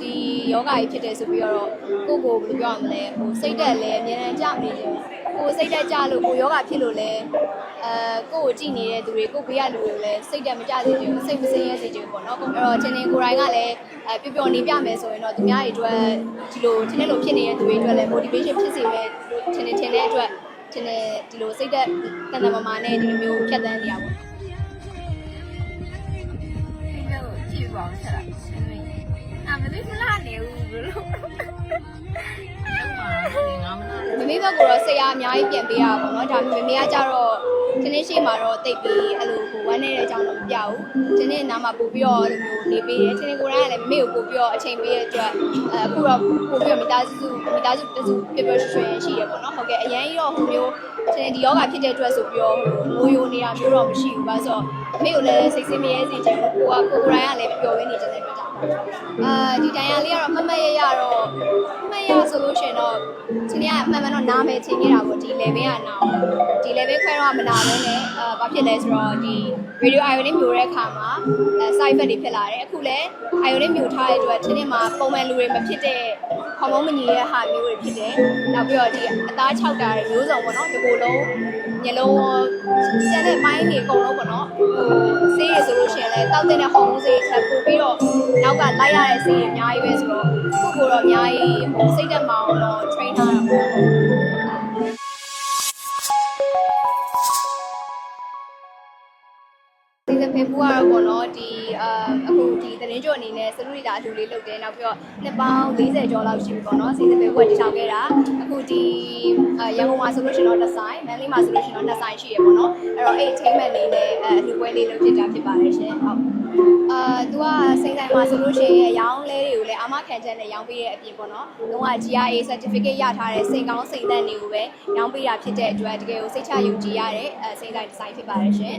ဒီယောဂကြီးဖြစ်တယ်ဆိုပြီးတော့ကိုကိုဘယ်လိုပြောရမလဲဟိုစိတ်တက်လဲအများတန်းကြမနေခြင်းကိုစိတ်တက်ကြလို့ကိုယောဂဖြစ်လို့လဲအဲကိုကိုကြည့်နေတဲ့သူတွေကိုဘေးကလူတွေကိုလည်းစိတ်တက်မကြစေခြင်းစိတ်မစင်းရဲစေခြင်းပေါ့နော်အဲ့တော့ချင်းချင်းကိုယ်တိုင်ကလည်းအဲပျော်ပျော်နေပြမယ်ဆိုရင်တော့သူများတွေအတွက်ဒီလိုချင်းချင်းလိုဖြစ်နေတဲ့သူတွေအတွက်လည်း motivation ဖြစ်စေမယ်လို့ချင်းချင်းတဲ့အတွက်ချင်းချင်းဒီလိုစိတ်တက်တန်တန်မာမာနဲ့ဒီလိုမျိုးဖြတ်သန်းနေရပါဘူးဒီလို မသိမလားနေဘူးဘလို့မမေဘက်ကတော့ဆရာအများကြီးပြန်ပေးရပါတော့ဒါပေမဲ့မမေကကြတော့ခင်းရှိမှာတော့တိတ်ပြီးအဲ့လိုကိုဝမ်းနေတဲ့အကြောင်းတော့မပြဘူးဒီနေ့နားမှာပို့ပြီးတော့အဲ့လိုမျိုးနေပေးတယ်ဒီနေ့ကိုယ်တိုင်ကလည်းမမေကိုပို့ပြီးတော့အချိန်ပေးရတဲ့အတွက်အခုတော့ပို့ပြီးတော့မိသားစုမိသားစုတစုပြပြရွှင်ရွှင်ရှိရပေါ့နော်ဟုတ်ကဲ့အရင်ကြီးတော့ဟိုမျိုးဒီနေ့ဒီယောဂဖြစ်တဲ့အတွက်ဆိုပြီးတော့မိုးယိုနေတာမျိုးတော့မရှိဘူးပါဆိုတော့မမေကိုလည်းစိတ်ဆင်းရဲစေချင်ဘူးကိုကကိုယ်တိုင်ကလည်းပျော်ရင်းနေကြတဲ့အတွက် အာဒီတိုင်ရလေးကတော့မမတ်ရရ တော့မတ်ရဆိုလို့ရှိရင်တော့ဒီနေ့ကမှန်မှန်တော့နားမယ်ချင်းနေတာပေါ့ဒီ level ကနာအောင်ဒီ level ခွဲတော့မနာဘဲနဲ့အာဘာဖြစ်လဲဆိုတော့ဒီ radio ion လေးမျိုးတဲ့အခါမှာအဲ side effect တွေဖြစ်လာတယ်အခုလည်း ion လေးမျိုးထားတဲ့အတွက်ဒီနေ့မှာပုံမှန်လူတွေမဖြစ်တဲ့ဟော်မုန်းမညီတဲ့ဟာမျိုးတွေဖြစ်တယ်နောက်ပြီးတော့ဒီအသားခြောက်တာတွေမျိုးစုံပေါ့နော်ဒီကိုယ်လုံးညလုံးရောကျန်တဲ့မိုင်းတွေအကုန်လုံးပေါ့နော်ဟိုဆေးရဆိုလို့ရှိရင်လည်းတောက်တဲ့ဟော်မုန်းဆေးထပ်ပို့ပြီးတော့နောက်ကလိုက်ရတဲ့ဆေးတွေအများကြီးပဲဆိုတော့ကိုယ့်ကိုယ်တော့အများကြီးဟိုစိတ်သက်မအောင်တော့ train ထားတာပေါ့ဒီစဖေဖူကတော့ပေါ့နော်ဒီအာအခုဒီသတင်းကြိုအနေနဲ့စလူရီတာအတူလေးလုပ်တယ်နောက်ပြီးတော့နှစ်ပေါင်း40ကျော်လောက်ရှိပြီပေါ့နော်စီစဖေဖူကတည်ထောင်ခဲ့တာအခုဒီအာရန်ကုန်မှာဆိုလို့ရှိရင်တော့တစ်ဆိုင်မန္တလေးမှာဆိုလို့ရှိရင်တော့နှစ်ဆိုင်ရှိရပေါ့နော်အဲ့တော့အဲ့ achievement လေးနဲ့အဲအလူပွဲလေးလုပ်ဖြစ်တာဖြစ်ပါတယ်ရှင်ဟုတ် အာသူကစိန်ဆိုင်မှာဆိုလို့ရှိရင်ရောင်းလဲတွေကိုလည်းအာမခံချက်နဲ့ရောင်းပေးတဲ့အပြင်ပေါ့နော်လုံးဝ GRA certificate ရထားတဲ့စိန်ကောင်းစိန်သက်တွေကိုပဲရောင်းပေးတာဖြစ်တဲ့အတွက်တကယ်ကိုစိတ်ချယုံကြည်ရတဲ့အဲစိန်ဆိုင်ဒီဇိုင်းဖြစ်ပါတယ်ရှင်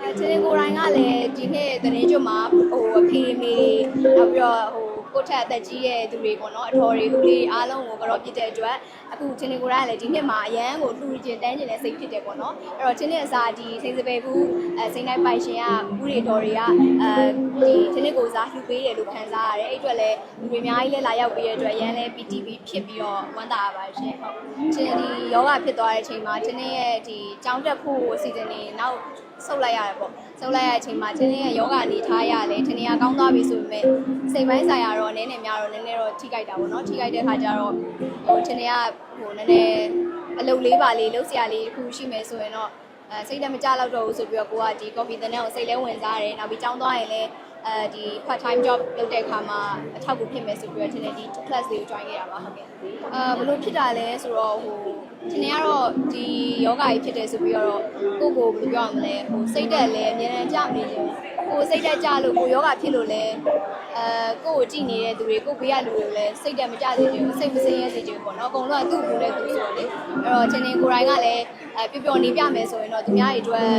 အဲချင်းကိုယ်တိုင်ကလည်းဒီနှစ်သတင်းကျွတ်မှာဟိုအဖေမေနောက်ပြီးတော့ဟို ကိုယ့်ထက်အသက်ကြီးရဲ့သူတွေပေါ့နော်အထော်တွေဦးလေးအားလုံးကိုကတော့ပြစ်တဲ့အတွက်အခုချင်းကိုယ်တိုင်ကလည်းဒီနှစ်မှာအရန်ကိုလှူကျင်တန်းကျင်တဲ့စိတ်ဖြစ်တယ်ပေါ့နော်အဲ့တော့ချင်းနဲ့အစားဒီစိန်စပယ်ဘူးအဲစိန်တိုင်းပိုင်ရှင်ကဦးတွေတော်တွေကအဲဒီချင်းကိုစားလှူပေးတယ်လို့ခံစားရတယ်အဲ့အတွက်လည်းလူတွေအများကြီးလည်းလာရောက်ပေးတဲ့အတွက်အရန်လည်း PTV ဖြစ်ပြီးတော့ဝမ်းသာရပါတယ်ရှင်ဟုတ်ချင်းဒီယောဂဖြစ်သွားတဲ့အချိန်မှာချင်းရဲ့ဒီကြောင်းတက်ဖို့အစီအစဉ်တွေနောက် ဆုတ်လိုက်ရတယ်ပေါ့ဆုတ်လိုက်ရတဲ့အချိန်မှာချင်းရဲ့ယောဂအနေထားရလဲချင်းကကောင်းသွားပြီဆိုပေမဲ့စိတ်ပိုင်းဆိုင်ရာတော့နည်းနည်းများတော့နည်းနည်းတော့ထိကြိုက်တာပေါ့နော်ထိကြိုက်တဲ့ခါကျတော့ဟိုချင်းကဟိုနည်းနည်းအလုပ်လေးပါလေးလုပ်စရာလေးတစ်ခုရှိမယ်ဆိုရင်တော့အဲစိတ်လည်းမကြတော့ဘူးဆိုပြီးတော့ကိုကဒီ coffee တဲ့နဲ့ကိုစိတ်လဲဝင်စားတယ်နောက်ပြီးကြောင်းသွားရင်လည်း အဲဒီ part time job လုပ်တဲ့အခါမှာအထောက်အကူဖြစ်မယ်ဆိုပြီးတော့ချင်းဒီ class လေးကို join ခဲ့ရပါဟုတ်ကဲ့အာဘလို့ဖြစ်တာလဲဆိုတော့ဟိုဒီနေ့ကတော့ဒီယောဂကြီးဖြစ်တယ်ဆိုပြီးတော့ကိုကိုဘယ်လိုပြောရမလဲဟိုစိတ်တက်လဲအများတန်းကြမနေခြင်းကိုစိတ်တက်ကြလို့ကိုယောဂဖြစ်လို့လဲအဲကိုကိုကြည့်နေတဲ့သူတွေကိုဘေးကလူတွေကိုလည်းစိတ်တက်မကြစေခြင်းစိတ်မစင်းရဲစေခြင်းပေါ့နော်အကုန်လုံးကသူ့ကိုယ်နဲ့သူဆိုတော့လေအဲ့တော့ချင်းချင်းကိုယ်တိုင်ကလည်း အဲပျော်ပျော်နေပြမယ်ဆိုရင်တော့သူများတွေအတွက်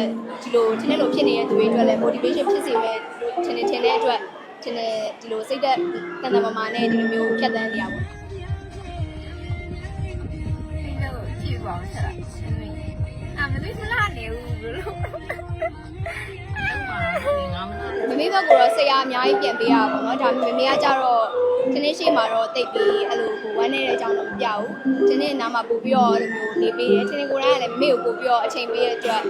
ဒီလိုထင်းတဲ့လိုဖြစ်နေတဲ့သူတွေအတွက်လည်း motivation ဖြစ်စေမယ်ထင်းနေထင်းတဲ့အတွက်ထင်းနေဒီလိုစိတ်သက်တန်တမာမာနဲ့ဒီလိုမျိုးဖြတ်သန်းနေရပါအောင်ဆက်လာ။အာမမေးမလာနေဘူးဘလို့။မမေးဘက်ကတော့ဆရာအများကြီးပြန်ပေးရပါတော့။ဒါမမေးကကြတော့ ဒီနေ့ရှိမှာတော့တိတ်ပြီးအဲ့လိုကိုဝမ်းနေတဲ့အကြောင်းတော့မပြဘူးဒီနေ့နားမှာပို့ပြီးတော့အဲ့လိုမျိုးနေပေးတယ်ဒီနေ့ကိုယ်တိုင်ကလည်းမိကိုပို့ပြီးတော့အချိန်ပေးရတဲ့အတွက်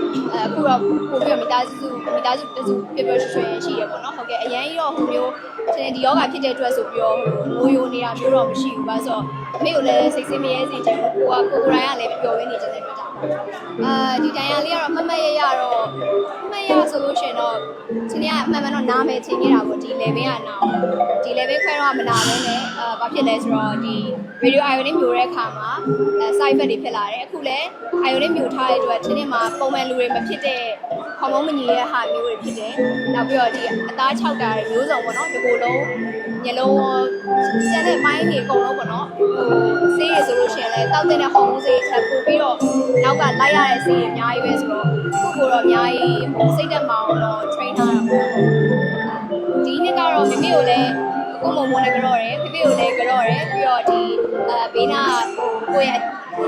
အခုတော့ပို့ပြီးတော့မိသားစုမိသားစုတစုပြပြရွှင်ရှိရပေါ့နော်ဟုတ်ကဲ့အရင်ရောဟိုမျိုးဒီနေ့ဒီယောဂဖြစ်တဲ့အတွက်ဆိုပြီးတော့ဟိုလိုယိုနေတာမျိုးတော့မရှိဘူးပါဆိုတော့အမေကိုလည်းစိတ်ဆင်းမရဲစေချင်ဘူးကိုကကိုယ်တိုင်ကလည်းပျော်ရင်းနေချင်တဲ့အတွက်ကြောင့်အာဒီတိုင်ရလေးကတော့မမတ်ရရတော့မမတ်ရဆိုလို့ရှိရင်တော့ဒီနေ့ကမှန်မှန်တော့နားမယ်ချင်းနေတာပေါ့ဒီ level ကနာအောင်ဒီ level ခွဲတော့မနာဘဲနဲ့အာဘာဖြစ်လဲဆိုတော့ဒီ radio ion လေးမျိုးတဲ့အခါမှာအဲ side effect တွေဖြစ်လာတယ်အခုလည်း ion လေးမျိုးထားတဲ့အတွက်ဒီနေ့မှာပုံမှန်လူတွေမဖြစ်တဲ့ ဟော်မုန်းမညီတဲ့ဟာမျိုးတွေဖြစ်တယ်နောက်ပြီးတော့ဒီအသားခြောက်တာတွေမျိုးစုံပေါ့နော်ဒီကိုယ်လုံးညလုံးရောကျန်တဲ့မိုင်းတွေအကုန်လုံးပေါ့နော်ဟိုဆေးရဆိုလို့ရှိရင်လည်းတောက်တဲ့ဟော်မုန်းဆေးထပ်ပို့ပြီးတော့နောက်ကလိုက်ရတဲ့ဆေးတွေအများကြီးပဲဆိုတော့ကိုယ့်ကိုယ်တော့အများကြီးဟိုစိတ်တက်မအောင်တော့ train ထားတာပေါ့ဒီနေ့ကတော့မိမိကိုလည်းကိုမုံမုံနဲ့ကြော့တယ်ဖိဖိကိုလည်းကြော့တယ်ပြီးတော့ဒီအဲဘေးနာဟိုကိုယ့်ရဲ့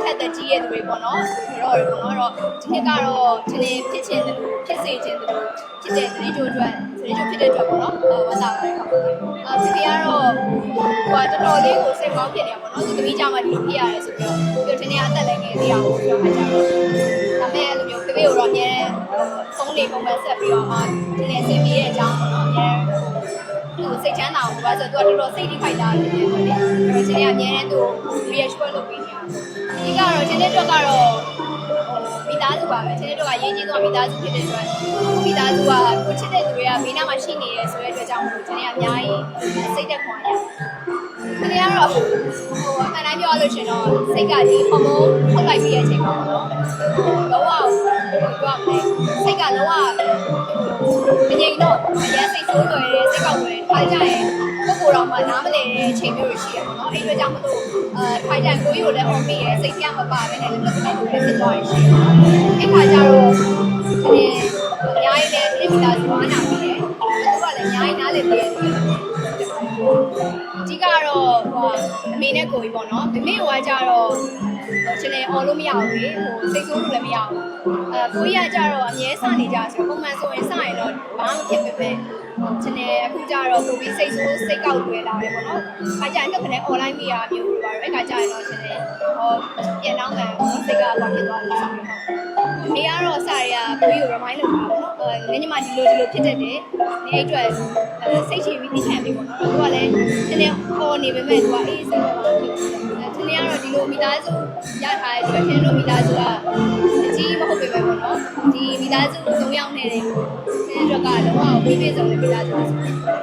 ထက်သက်ကြီးရဲ့သူတွေပေါ့နော်ကြော့တယ်ပေါ့နော်အဲ့တော့ဒီနေ့ကတော့ဒီနေ့ဖြစ်ချင်းတယ်လို့ဖြစ်စေချင်းတယ်လို့ဖြစ်တဲ့သတင်းကြိုးအတွက်သတင်းတချို့ဖြစ်တဲ့အတွက်ပေါ့နော်ဝမ်းသာပါတယ်ဟုတ်အာဒီကတော့ဟိုတော်တော်လေးကိုစိတ်ကောင်းဖြစ်နေရပါတော့သူသမီးကြောင့်မှဒီလိုဖြစ်ရတယ်ဆိုပြီးတော့ပြောတင်နေအသက်လည်းငယ်သေးအောင်ပြောမှကြတော့ဒါပေမဲ့အဲ့လိုမျိုးဖေဖေကိုတော့အများဖုန်းလေးပုံမှန်ဆက်ပြီးတော့မှဒီနေ့ဆင်းပြီးတဲ့အကြောင်းပေါ့နော်အများသူစိတ်ချမ်းသာအောင်ဘာလို့ဆိုတော့သူကတော်တော်စိတ်ထိခိုက်တာဖြစ်နေတယ်လေအဲ့တော့ဒီနေ့အများနဲ့သူ reassure လုပ်ပေးနေ တာဒီကတော့ဒီနေ့တော့ကတော့မိသားစုပါပဲချင်းတို့ကရင်းချင်းတော့မိသားစုဖြစ်တဲ့အတွက်မိသားစုကကိုချစ်တဲ့သူတွေကဘေးနားမှာရှိနေရဲဆိုတဲ့အတွက်ကြောင့်မို့ချင်းကအများကြီးစိတ်သက်ခွန်ရ။ဒီကတော့ဟိုအမှန်တိုင်းပြောလို့ရှင်တော့စိတ်ကဒီဟော်မုန်းထုတ်လိုက်ပြီးတဲ့အချိန်မှာပေါ့နော်။လောက ဟိုပြောမလဲစိတ်ကလောကမငြိမ်တော့အရင်စိတ်ဆိုးကြတယ်စိတ်ကောက်တယ်ထိုင်ကြရင်ကိုကိုယ်တော်မှနားမလည်တဲ့အချိန်မျိုးရှိရပေါ့နော်။အဲ့ဒီအတွက်ကြောင့်မလို့အဲထိုင်ကြကိုကြီးကိုလည်းဟောပြီးရဲစိတ်ပြမပါပဲနဲ့လည်းတစ်ခါတည်းဖြစ်သွားရရှိတယ်။အဲ့ခါကျတော့ဒီအများကြီးလည်းတိမိသားစုအားနာပြီးတယ်။သူကလည်းအများကြီးနားလည်ပြီးတယ်အဓိကတော့ဟိုအမေနဲ့ကိုကြီးပေါ့နော်။အမေကကြတော့ ရှင်လည်းအော်လို့မရဘူးလေ။ဟိုစိတ်ဆိုးလို့လည်းမရဘူး။အဲကိုကြီးကကြတော့အမြဲစနေကြဆိုပုံမှန်ဆိုရင်စရင်တော့ဘာမှမ ဖြစ်ပဲပဲ။ရှင်လည်းအခုကြတော့ကိုကြီးစိတ်ဆိုးစိတ်ကောက်ွယ်လာတယ်ပေါ့နော်။အားကြရင်တော့ခနဲ့ online မိတာမျိုးလိုပါတော့အဲ့ကကြရင်တော့ရှင်လည်းဟောပြန်တော့မှစိတ်ကဘာဖြစ်သွားလဲဆိုတော့အမေကတော့စာရီကကိုကြီးကို remind လုပ်တာပေါ့နော်။အဲညညမဒီလိုဒီလိုဖြစ်တတ်တယ်။ဒီအတွက်အဲစိတ်ချပြီးသိချင်ပြီပေါ့နော်။သူကလည်းနည်းနည်းဟောနေပေမဲ့သူကအေးစိတ်ပါပါဖြစ်တယ်။အဲဒီနေ့ကတော့ဒီလိုမိသားစုရထားတဲ့အတွက်ရှင်တို့မိသားစုကအကြီးမဟုတ်ပေမဲ့ပေါ့နော်။ဒီမိသားစု၃ယောက်နဲ့တဲ့ရှ င်တို့ကလုံးဝဝေးပြေဆုံးတဲ့မိသားစုပါဆို